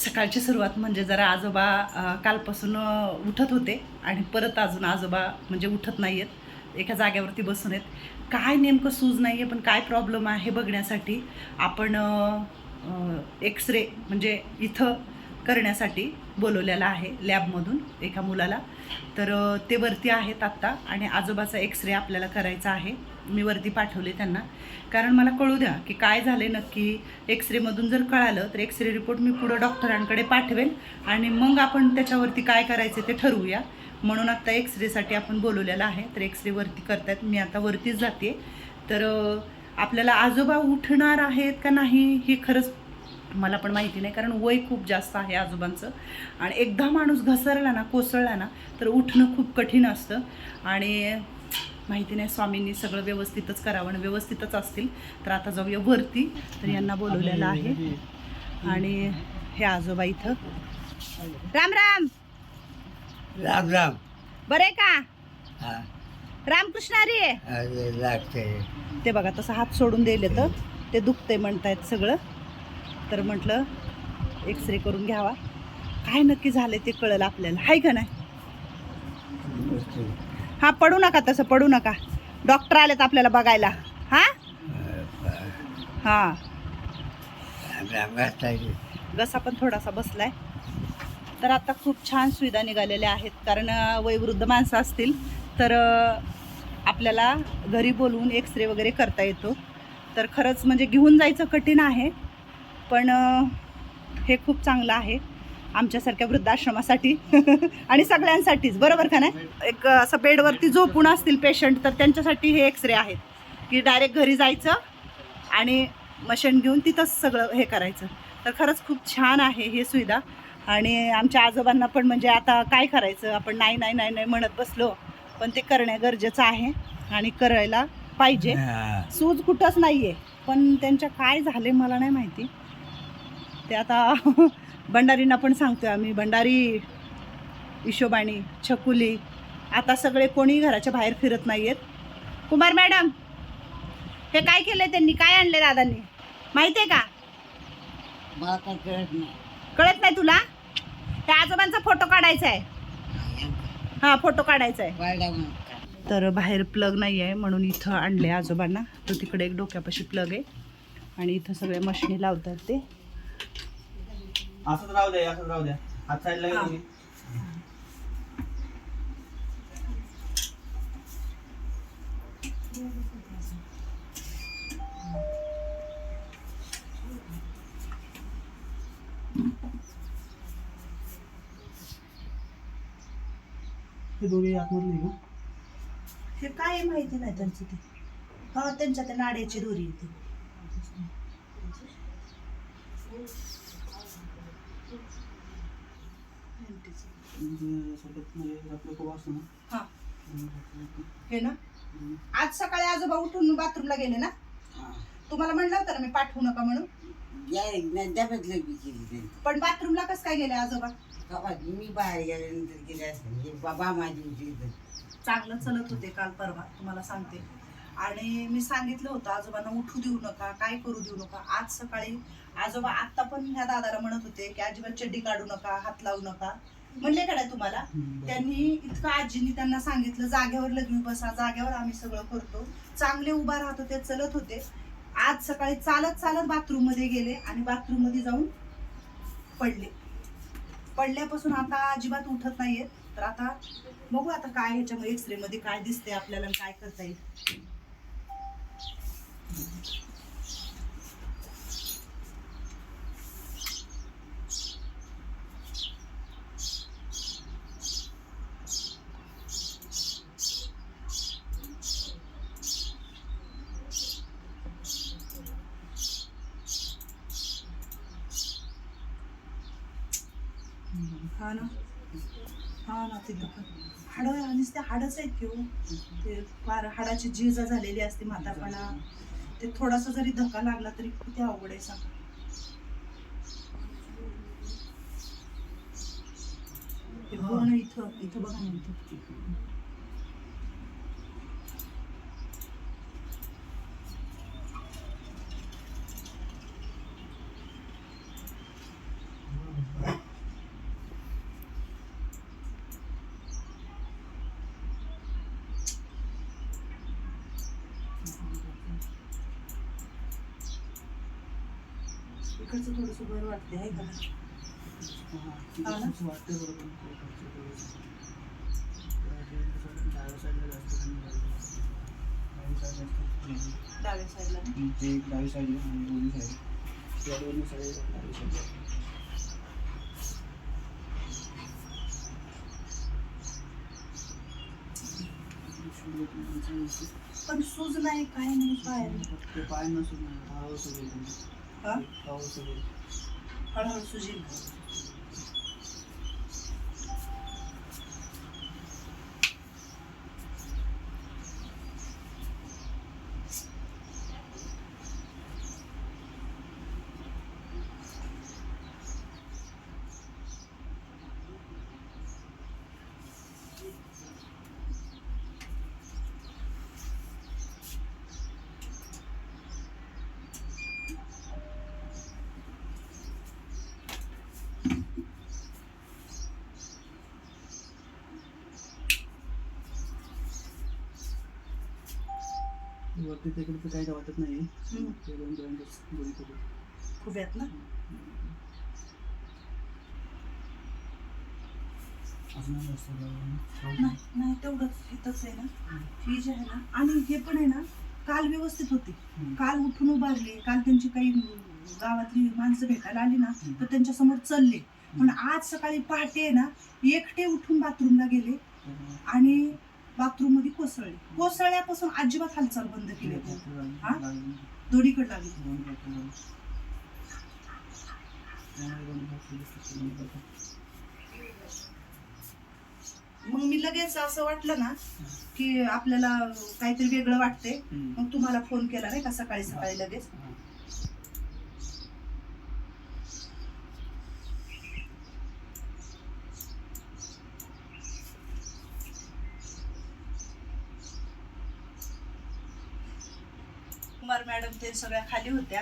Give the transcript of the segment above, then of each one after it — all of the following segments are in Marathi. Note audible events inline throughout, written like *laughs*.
सकाळची सुरुवात म्हणजे जरा आजोबा कालपासून उठत होते आणि परत अजून आजोबा म्हणजे उठत नाही आहेत एका जाग्यावरती बसून आहेत. काय नेमकं सूज नाही आहे पण काय प्रॉब्लेम आहे हे बघण्यासाठी आपण एक्सरे म्हणजे इथं करण्यासाठी बोलवलेला आहे लॅबमधून एका मुलाला. तर ते वरती आहेत आत्ता आणि आजोबाचा एक्सरे आपल्याला करायचा आहे. मी वरती पाठवले त्यांना. कारण मला कळू द्या की काय झाले नक्की. एक्स रेमधून जर कळालं तर एक्सरे रिपोर्ट मी पुढं डॉक्टरांकडे पाठवेन. आणि मग आपण त्याच्यावरती काय करायचं ते ठरवूया. म्हणून आत्ता एक्स रेसाठी आपण बोलवलेलं आहे. तर एक्सरेवरती वरती करतायत. मी आता वरतीच जाते तर आपल्याला आजोबा उठणार आहेत का नाही हे खरंच मला पण माहिती नाही. कारण वय खूप जास्त आहे आजोबांचं. आणि एकदा माणूस घसरला ना कोसळला ना तर उठणं खूप कठीण असतं. आणि माहिती नाही स्वामींनी सगळं व्यवस्थितच करावं आणि व्यवस्थितच असतील. तर आता जाऊया वरती. तर यांना बोलवलेलं आहे. आणि हे आजोबा इथं. राम राम. राम राम. बरे का? हा. रामकृष्ण आहे. अरे लागते ते बघा तसं हात सोडून दिले तर ते दुखतंय म्हणतायत सगळं. तर म्हटलं एक्स रे करून घ्यावा. काय नक्की झालं ते कळलं आपल्याला. हाय का नाही? हा पडू नका तसं पडू नका. डॉक्टर आलेत आपल्याला बघायला. हा? हा. राम राम घसा पण थोडासा बसलाय. तर आता खूप छान सुविधा निघालेल्या आहेत. कारण वयवृद्ध माणसं असतील तर आपल्याला घरी बोलवून एक्सरे वगैरे करता येतो. तर खरंच म्हणजे घेऊन जायचं कठीण आहे. पण हे खूप चांगलं आहे. आमच्यासारख्या वृद्धाश्रमासाठी *laughs* आणि सगळ्यांसाठीच बरोबर का नाही? एक असं बेडवरती झोपून असतील पेशंट तर त्यांच्यासाठी हे एक्स रे आहेत. की डायरेक्ट घरी जायचं आणि मशीन घेऊन तिथंच सगळं हे करायचं. तर खरंच खूप छान आहे हे सुविधा. आणि आमच्या आजोबांना पण म्हणजे आता काय करायचं? आपण नाही नाही नाही नाही म्हणत बसलो पण ते करणं गरजेचं आहे आणि करायला पाहिजे. सूज कुठंच नाही आहे पण त्यांच्या काय झाले मला नाही माहिती. ते आता *laughs* भंडारींना पण सांगतोय आम्ही भंडारी हिशोबाणी छकुली आता सगळे कोणी घराच्या बाहेर फिरत नाही आहेत कुमार मॅडम हे काय केलंय त्यांनी? काय आणले दादांनी? माहिती आहे का मला कळत नाही. कळत नाही तुला? त्या आजोबांचा फोटो काढायचा आहे हा फोटो काढायचा आहे तर बाहेर प्लग नाही आहे म्हणून इथं आणले आजोबांना. तर तिकडे एक डोक्यापाशी प्लग आहे. आणि इथं सगळे मशिनी लावतात ते. असंच राहू द्या असंच राहू द्या हात साईडला हा. घ्या तुम्ही. हे दोघे आतमधले का हे काय माहिती नाही त्यांचं ते हा त्यांच्या त्या नाड्याची दोरी आहे ती म्हणजे सगळ्यात म्हणजे आपलं खूप असतं ना हे ना? आज सकाळी आजोबा उठून बाथरूमला गेले ना? तुम्हाला म्हणलं होतं ना मी पाठवू नका म्हणून. डब्यातलं बी केली पण बाथरूमला कसं काय गेले आजोबा? बाबा मी बाहेर गेल्यानंतर गेले असते बाबा माझी चांगलं चलत होते काल परवा तुम्हाला सांगते. आणि मी सांगितलं होतं आजोबांना उठू देऊ नका काय करू देऊ नका. आज सकाळी आजोबा आता पण ह्या दादाला म्हणत होते की अजिबात चड्डी काढू नका हात लावू नका. म्हणले का नाही तुम्हाला. त्यांनी इतकं आजींनी त्यांना सांगितलं जागेवर लग्न बसा जागेवर आम्ही सगळं करतो. चांगले उभा राहत होते चलत होते. आज सकाळी चालत चालत बाथरूममध्ये गेले आणि बाथरूममध्ये जाऊन पडले. पडल्यापासून आता अजिबात उठत नाहीयेत. तर आता बघू आता काय ह्याच्यामध्ये एक्सरे मध्ये काय दिसते आपल्याला काय करता येईल. हा ना हा ना ते हाड आणि हाडच आहेत की हो. ते फार हाडाची झीजा झालेली असते म्हातारपणा. ते थोडासा जरी धक्का लागला तरी किती आवड आहे सांगा हो. पूर्ण इथं इथं बघा ना इथं Thank you. इकडचं थोडंसं बरं वाटते आहे का? कसं डाव्या साईडला जास्त. डावी. डाव्या साईडला ना? हम्म, ते एक डावी साईड आहे आणि दोन्ही साईड. या दोन्ही साईड डावी साईड पण सूज नाही काय नाही पायाला ते पाय नसून नाही हाव सगळे हा? हाव तिकडे तर काही वाटत नाही. ते दोन जॉईंटच दोन्ही कडे खुब्यात ना? नाही तेवढंच इथंच आहे ना. ही जी आहे ना आणि हे पण आहे ना काल व्यवस्थित होती. काल उठून उभारले काल त्यांची काही गावातली माणसं भेटायला आली ना. तर त्यांच्यासमोर चालले. पण आज सकाळी पहाटे ना एकटे उठून बाथरूमला गेले तर आणि बाथरूममध्ये कोसळले कोसळल्यापासून अजिबात हालचाल बंद केली. हा? दोन्हीकडे लागली. मग मी लगेच असं वाटलं ना की आपल्याला काहीतरी वेगळं वाटते हम्म. मग तुम्हाला फोन केला नाही का सकाळी सकाळी लगेच हा. कुमार मॅडम ते सगळ्या खाली होत्या.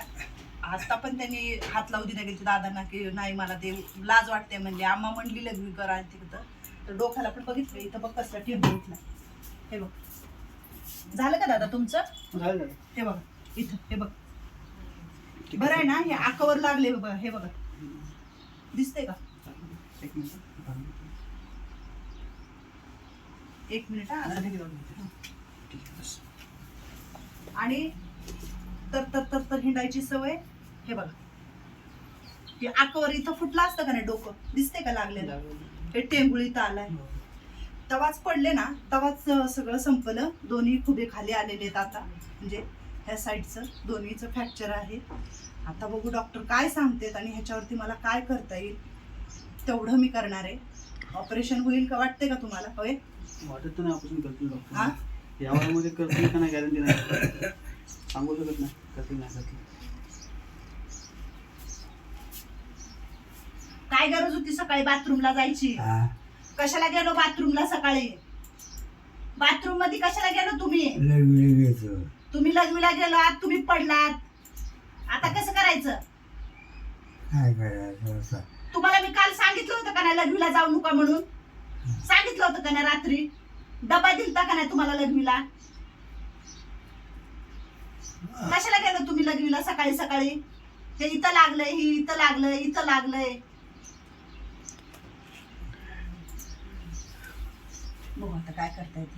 आता पण त्यांनी हात लावू दिला गेली दादांना की नाही मला ते लाज वाटते म्हणले. आम्हा म्हणली लग्न करा तिथं तर डोक्याला पण बघितलं इथं बघ कसला उठला हे बघ. झालं का दादा तुमचं. हे बघा इथं हे बघ. बरं आहे ना हे आकावर लागले बघा हे बघा. दिसतंय का? एक मिनिट. हा. आणि तर तर तर तर हिंडायची सवय. हे बघा. हे आकावर इथं फुटलं असतं का नाही डोकं? दिसतंय का लागलेलं? लागलं. हे इथं आलाय. तवाच पडले ना तवाच सगळं संपलं. दोन्ही खुबे खाली आलेले आहेत आता. म्हणजे ह्या साईडचं दोन्हीचं फ्रॅक्चर आहे. आता बघू डॉक्टर काय सांगतेत आणि ह्याच्यावरती मला काय करता येईल. तेवढं मी करणार आहे. ऑपरेशन होईल का? वाटतंय का तुम्हाला? होय? वाटत नाही ऑपरेशन करतील डॉक्टर. हा? या वयामध्ये करतील का नाही गॅरंटी नाही. सांगू शकत नाही करतील नाही करतील काय गरज होती सकाळी बाथरूमला जायची? कशाला गेलो बाथरूमला सकाळी? बाथरूममध्ये कशाला गेलो तुम्ही? तुम्ही लग्नीला गेलो आत तुम्ही पडलात. आता कसं करायचं? काय करायचं तुम्हाला मी काल सांगितलं होतं का नाही लग्नीला जाऊ नका म्हणून? सांगितलं होतं का नाही रात्री? डबा दिलता का नाही तुम्हाला लग्नीला? कशाला गेलो तुम्ही लग्नीला सकाळी सकाळी? हे इथं लागलंय ही इथं लागलंय इथं लागलंय. बघू आता काय करता येते.